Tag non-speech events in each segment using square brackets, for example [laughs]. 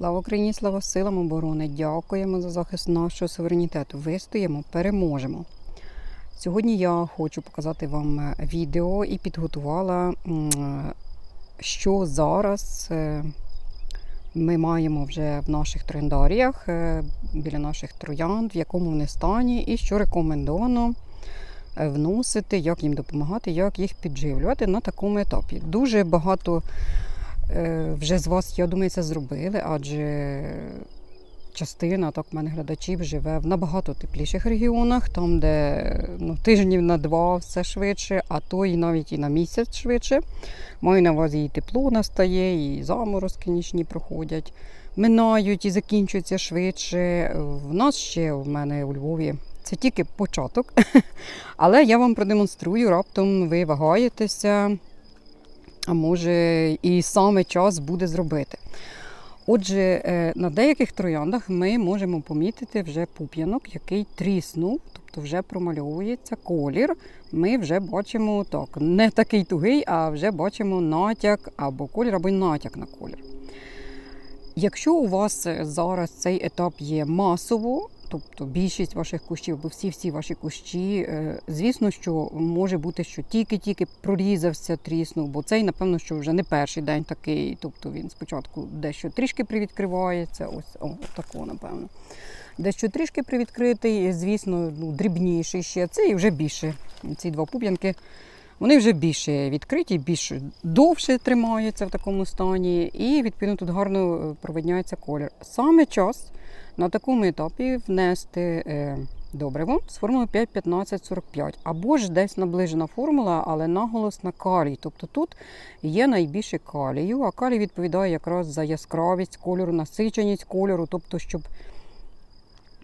Слава Україні, слава силам оборони! Дякуємо за захист нашого суверенітету. Вистоїмо, переможемо. Сьогодні я хочу показати вам е, відео і підготувала, що зараз е, ми маємо вже в наших трендаріях е, біля наших троянд, в якому вони стані, і що рекомендовано вносити, як їм допомагати, як їх підживлювати на такому етапі. Дуже багато вже з вас, я думаю, це зробили, адже частина так в мене глядачів живе в набагато тепліших регіонах, там, де ну, тижнів на два все швидше, а то і навіть і на місяць швидше. Маю на увазі і тепло настає, і заморозки нічні проходять, минають і закінчуються швидше. В нас ще в мене у Львові. Це тільки початок, [laughs] але я вам продемонструю, раптом ви вагаєтеся, а може і саме час буде зробити. Отже, е, на деяких трояндах ми можемо помітити вже пуп'янок, який тріснув, тобто вже промальовується колір. Ми вже бачимо так, не такий тугий, а вже бачимо натяк або колір, або натяк на колір. Якщо у вас зараз цей етап є масово, тобто більшість ваших кущів, або всі-всі ваші кущі, е, звісно, що може бути, що тільки-тільки прорізався, тріснув, бо цей, напевно, що вже не перший день такий, тобто він спочатку дещо трішки привідкривається, ось о, тако, напевно. Дещо трішки привідкритий, звісно, ну, дрібніший ще. Цей вже більше. Ці два пуп'янки. Вони вже більше відкриті, більш довше тримаються в такому стані, і відповідно тут гарно е, провидняється колір. Саме час на такому етапі внести е, добриво з формулою 5-15-45, або ж десь наближена формула, але наголос на калій. Тобто тут є найбільше калію, а калій відповідає якраз за яскравість кольору, насиченість кольору, тобто, щоб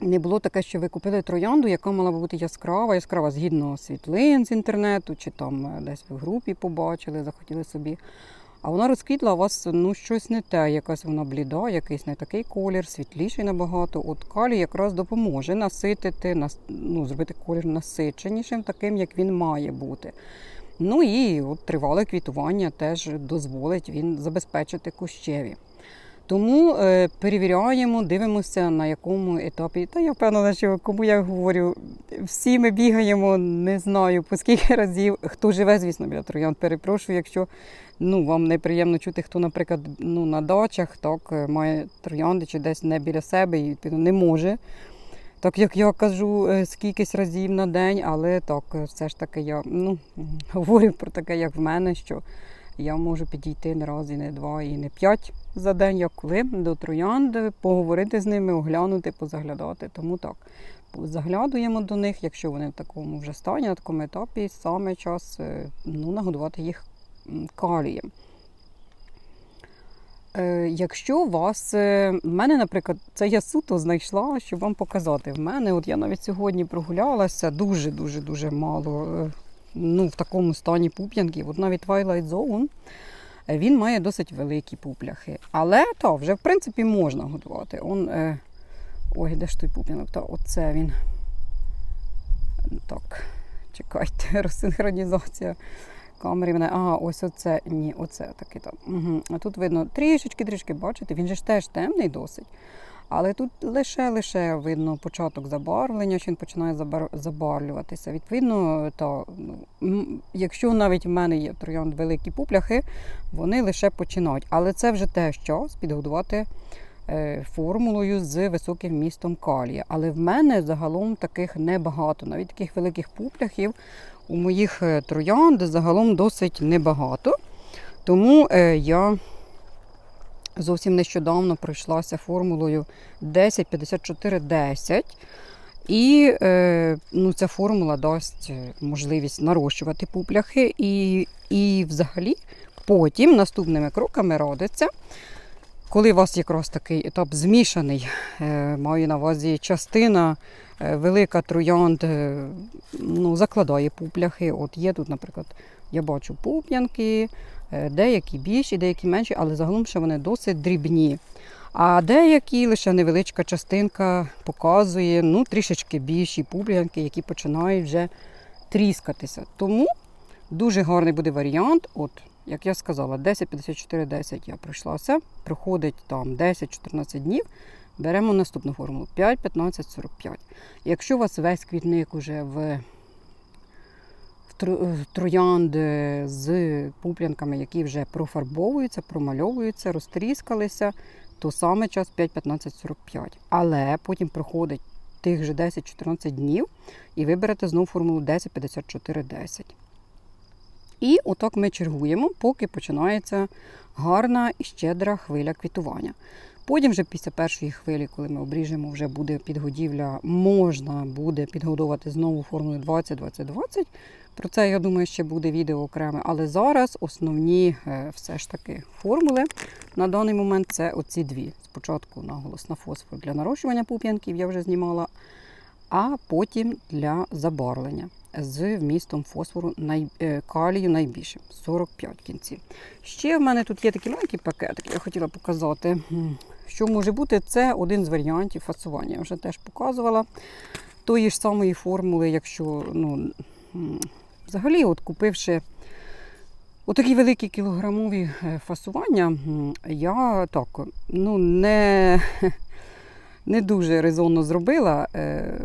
не було таке, що ви купили троянду, яка мала би бути яскрава, яскрава згідно світлин з інтернету, чи там е, десь в групі побачили, захотіли собі. А вона розквітла, вас ну, щось не те, якась вона бліда, якийсь не такий колір, світліший набагато. От калій якраз допоможе наситити, нас- ну, зробити колір насиченішим, таким, як він має бути. Ну і от тривале квітування теж дозволить він забезпечити кущеві. Тому е, перевіряємо, дивимося, на якому етапі. Та я впевнена, що кому я говорю, всі ми бігаємо, не знаю по скільки разів. Хто живе, звісно, біля троянд. Перепрошую, якщо ну, вам неприємно чути, хто, наприклад, ну, на дачах так, е, має троянди чи десь не біля себе і не може. Так як я кажу е, скількись разів на день, але так, все ж таки я ну, [laughs] говорю про таке, як в мене, що я можу підійти не раз, і не два, і не п'ять за день, як коли до троянд, поговорити з ними, оглянути, позаглядати. Тому так, заглядуємо до них, якщо вони в такому вже стані, на такому етапі, саме час е, ну, нагодувати їх калієм. Е, Якщо у вас, е, в мене, наприклад, це я суто знайшла, щоб вам показати. В мене, от я навіть сьогодні прогулялася, дуже-дуже дуже мало ну, в такому стані пуп'янків. От навіть Twilight Zone, він має досить великі пупляхи. Але та, вже в принципі можна годувати. Он, е, ой, де ж той пуп'янок? Та, оце він. Так, чекайте, [laughs] розсинхронізація камери. Мене, ага, ось оце. Ні, оце таки там. Угу. А тут видно трішечки-трішки, бачите, він же ж теж темний досить. Але тут лише-лише видно початок забарвлення, що він починає забар... забарвлюватися. Відповідно, та, ну, якщо навіть в мене є троянд великі пупляхи, вони лише починають. Але це вже теж час підготувати е, формулою з високим вмістом калія. Але в мене загалом таких небагато. Навіть таких великих пупляхів у моїх е, троянд загалом досить небагато. Тому е, я зовсім нещодавно пройшлася формулою 10-54-10. І е, ну, ця формула дасть е, можливість нарощувати пупляхи. І, і взагалі потім наступними кроками радиться, коли у вас якраз такий етап змішаний, е, маю на увазі частина велика троянд ну, закладає пупляхи. От є тут, наприклад, я бачу пуп'янки, е, деякі більші, деякі менші, але загалом ще вони досить дрібні. А деякі лише невеличка частинка показує ну, трішечки більші пуп'янки, які починають вже тріскатися. Тому дуже гарний буде варіант. От як я сказала, 10-54-10 я пройшлася, проходить там 10-14 днів, беремо наступну формулу 5-15-45. Якщо у вас весь квітник уже в, троянди з пуплянками, які вже профарбовуються, промальовуються, розтріскалися, то саме час 5-15-45. Але потім проходить тих же 10-14 днів і ви берете знову формулу 10-54-10. І отак ми чергуємо, поки починається гарна і щедра хвиля квітування. Потім, вже після першої хвилі, коли ми обріжемо, вже буде підгодівля, можна буде підгодовувати знову формулою 20-20-20. Про це, я думаю, ще буде відео окреме. Але зараз основні е, все ж таки формули на даний момент це оці дві. Спочатку наголос на фосфор для нарощування пуп'янків, я вже знімала, а потім для забарвлення з вмістом фосфору най... е, калію найбільше 45 в кінці. Ще в мене тут є такий маленький пакетик, я хотіла показати. Що може бути, це один з варіантів фасування. Я вже теж показувала тої ж самої формули, якщо ну, взагалі, от купивши отакі великі кілограмові е, фасування, я так ну, не, [laughs] не дуже резонно зробила. е,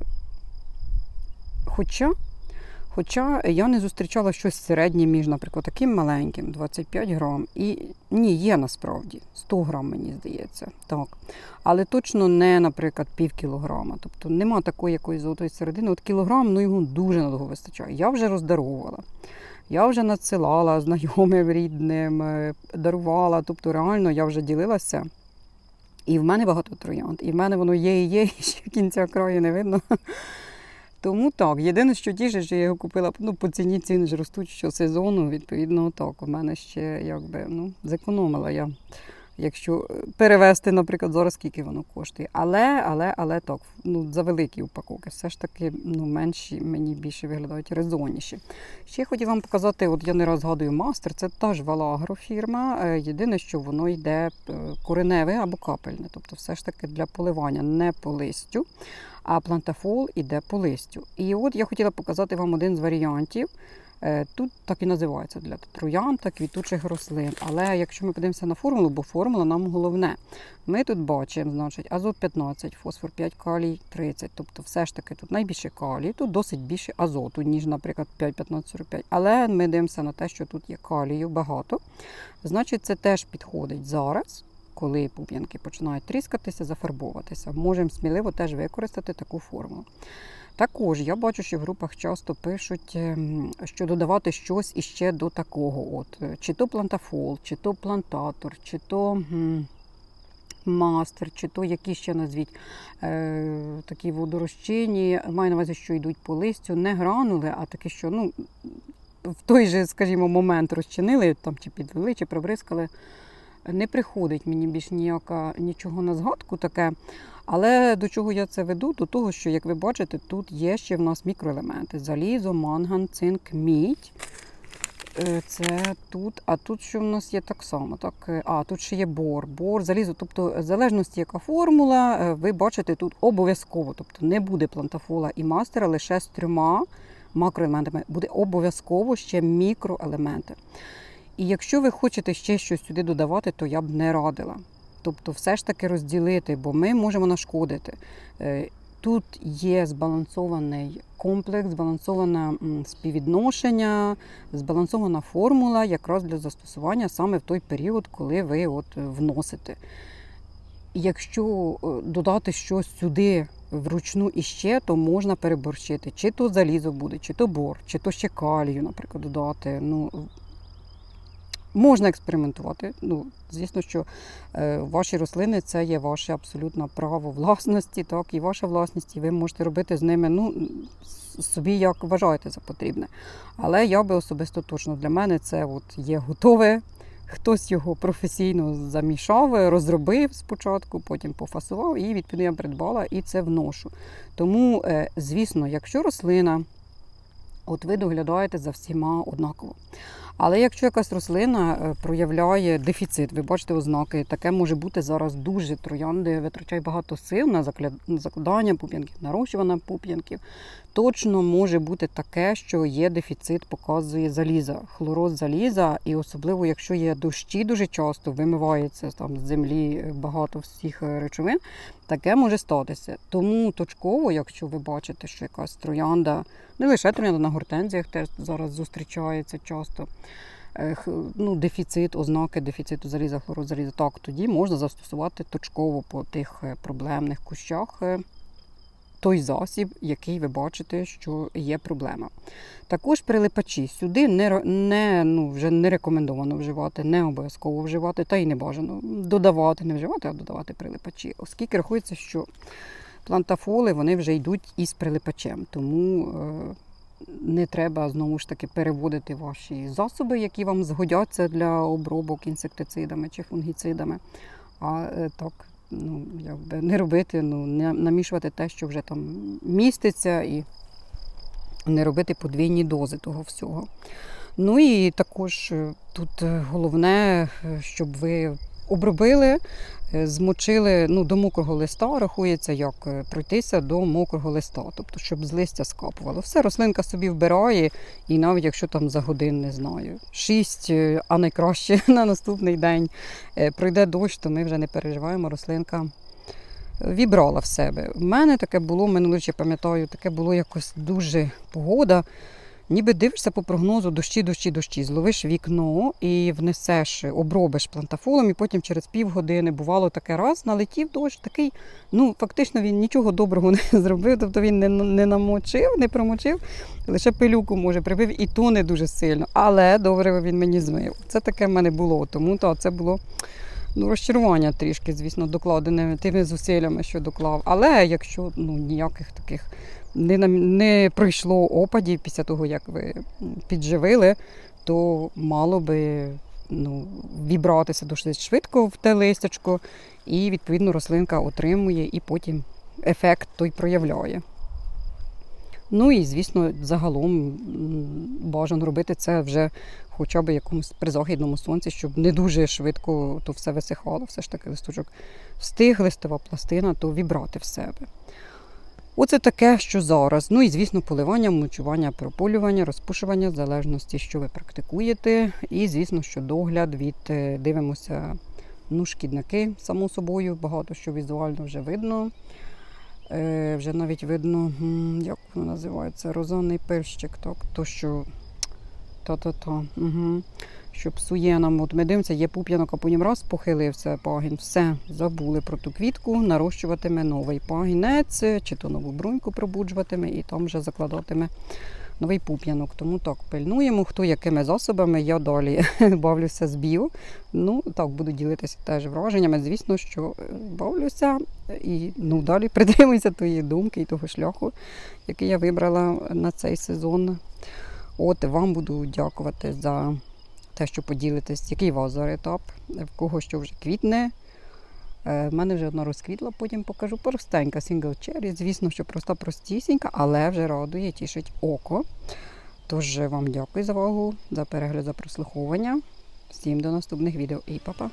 Хоча Хоча я не зустрічала щось середнє між, наприклад, таким маленьким 25 грам. І ні, є насправді 100 грам, мені здається. так. Але точно не, наприклад, пів кілограма. Тобто нема такої якоїсь золотої середини. От кілограм, ну його дуже надовго вистачає. Я вже роздаровувала. Я вже надсилала знайомим рідним, е, дарувала. Тобто, реально я вже ділилася. І в мене багато троянд. І в мене воно є і є, і ще кінця краю не видно. Тому так, єдине, що тішить, що я його купила ну, по ціні ціни ж ростуть щосезону, відповідно, так. У мене ще якби ну, зекономила я. Якщо е, перевести, наприклад, зараз скільки воно коштує. Але, але, але так, ну, за великі упаковки, все ж таки ну, менші, мені більше виглядають резонніші. Ще хотів вам показати, от я не раз згадую мастер, це та ж Валагро фірма. е, Єдине, що воно йде е, кореневе або капельне, тобто все ж таки для поливання не по листю а плантафол іде по листю. І от я хотіла показати вам один з варіантів. Е, Тут так і називається для троян та квітучих рослин. Але якщо ми подивимося на формулу, бо формула нам головне. Ми тут бачимо, значить, азот 15, фосфор 5, калій 30. Тобто, все ж таки тут найбільше калій, тут досить більше азоту, ніж, наприклад, 5, 15, 45. Але ми дивимося на те, що тут є калію багато. Значить, це теж підходить зараз коли пуп'янки починають тріскатися, зафарбовуватися. Можемо сміливо теж використати таку формулу. Також я бачу, що в групах часто пишуть, ем, що додавати щось іще до такого. От, е, Чи то плантафол, чи то плантатор, чи то мастер, чи то які ще назвіть е, такі водорозчинні. Маю на увазі, що йдуть по листю, не гранули, а такі, що ну, в той же, скажімо, момент розчинили, там, чи підвели, чи прибризкали не приходить мені більш ніяка нічого на згадку таке. Але до чого я це веду? До того, що, як ви бачите, тут є ще в нас мікроелементи: залізо, манган, цинк, мідь. Е, Це тут, а тут що в нас є так само. Так, е, а тут ще є бор, бор, залізо. Тобто, в залежності, яка формула, е, ви бачите тут обов'язково. Тобто не буде плантафола і мастера лише з трьома макроелементами. Буде обов'язково ще мікроелементи. І якщо ви хочете ще щось сюди додавати, то я б не радила. Тобто, все ж таки розділити, бо ми можемо нашкодити. Е, Тут є збалансований комплекс, збалансоване співвідношення, збалансована формула якраз для застосування саме в той період, коли ви от вносите. Якщо е, додати щось сюди вручну іще, то можна переборщити. Чи то залізо буде, чи то бор, чи то ще калію, наприклад, додати. Ну, Можна експериментувати. Ну, звісно, що е, ваші рослини це є ваше абсолютно право власності, так, і ваша власність, і ви можете робити з ними ну, собі як вважаєте за потрібне. Але я би особисто точно для мене це от є готове. Хтось його професійно замішав, розробив спочатку, потім пофасував і відповідно я придбала і це вношу. Тому, е, звісно, якщо рослина, от ви доглядаєте за всіма однаково. Але якщо якась рослина е, проявляє дефіцит, ви бачите ознаки, таке може бути зараз дуже троянди, витрачає багато сил на закладання пуп'янків, нарощування пуп'янків. Точно може бути таке, що є дефіцит, показує заліза, хлороз заліза, і особливо, якщо є дощі дуже часто, вимивається там з землі багато всіх е, речовин, таке може статися. Тому точково, якщо ви бачите, що якась троянда, не лише троянда на гортензіях теж зараз зустрічається часто. Е, Ну, дефіцит, ознаки дефіциту заліза, хлороз заліза, так, тоді можна застосувати точково по тих е, проблемних кущах е, той засіб, який ви бачите, що є проблема. Також прилипачі сюди не, не, ну, вже не рекомендовано вживати, не обов'язково вживати, та й не бажано додавати, не вживати, а додавати прилипачі, оскільки рахується, що плантафоли вони вже йдуть із прилипачем. Тому не треба знову ж таки переводити ваші засоби, які вам згодяться для обробок інсектицидами чи фунгіцидами. А е, так, ну, якби не робити, ну, не намішувати те, що вже там міститься, і не робити подвійні дози того всього. Ну і також е, тут е, головне, щоб ви обробили, е, змочили ну, до мокрого листа, рахується, як е, пройтися до мокрого листа, тобто, щоб з листя скапувало. Все, рослинка собі вбирає, і навіть якщо там за годин, не знаю, 6, а найкраще [laughs] на наступний день е, пройде дощ, то ми вже не переживаємо, рослинка вібрала в себе. У мене таке було, минулий я пам'ятаю, таке було якось дуже погода. Ніби дивишся по прогнозу дощі, дощі, дощі, зловиш вікно і внесеш, обробиш плантафолом, і потім через півгодини бувало таке раз, налетів дощ, такий, ну фактично він нічого доброго не [laughs] зробив, тобто він не, не намочив, не промочив, лише пилюку може прибив, і то не дуже сильно. Але добре він мені змив. Це таке в мене було. Тому то це було ну, розчарування трішки, звісно, докладене тими зусиллями, що доклав. Але якщо ну, ніяких таких не, не пройшло опадів після того, як ви підживили, то мало би ну, вібратися досить швидко в те листячко, і відповідно рослинка отримує і потім ефект той проявляє. Ну і, звісно, загалом бажано робити це вже хоча б якомусь при західному сонці, щоб не дуже швидко то все висихало, все ж таки листочок встиг, листова пластина, то вібрати в себе. Оце таке, що зараз. Ну і, звісно, поливання, мульчування, прополювання, розпушування, в залежності, що ви практикуєте. І, звісно, що догляд від е, дивимося, ну, шкідники, само собою, багато що візуально вже видно. Е, вже навіть видно, як воно називається, розонний пильщик, так, то що та-та-та. Угу. Що псує нам. От ми дивимося, є пуп'янок, а потім раз похилився пагін. Все, забули про ту квітку, нарощуватиме новий пагінець, чи то нову бруньку пробуджуватиме і там вже закладатиме новий пуп'янок. Тому так, пильнуємо, хто якими засобами. Я далі [laughs] бавлюся з біо. Ну, так, буду ділитися теж враженнями. Звісно, що е, бавлюся і ну, далі притримуюся тої думки і того шляху, який я вибрала на цей сезон. От вам буду дякувати за те, що поділитесь, який у вас зараз етап, в кого що вже квітне. Е, В мене вже одна розквітла, потім покажу простенька single cherry. Звісно, що проста простісінька, але вже радує, тішить око. Тож вам дякую за увагу, за перегляд, за прослуховування. Всім до наступних відео і па-па!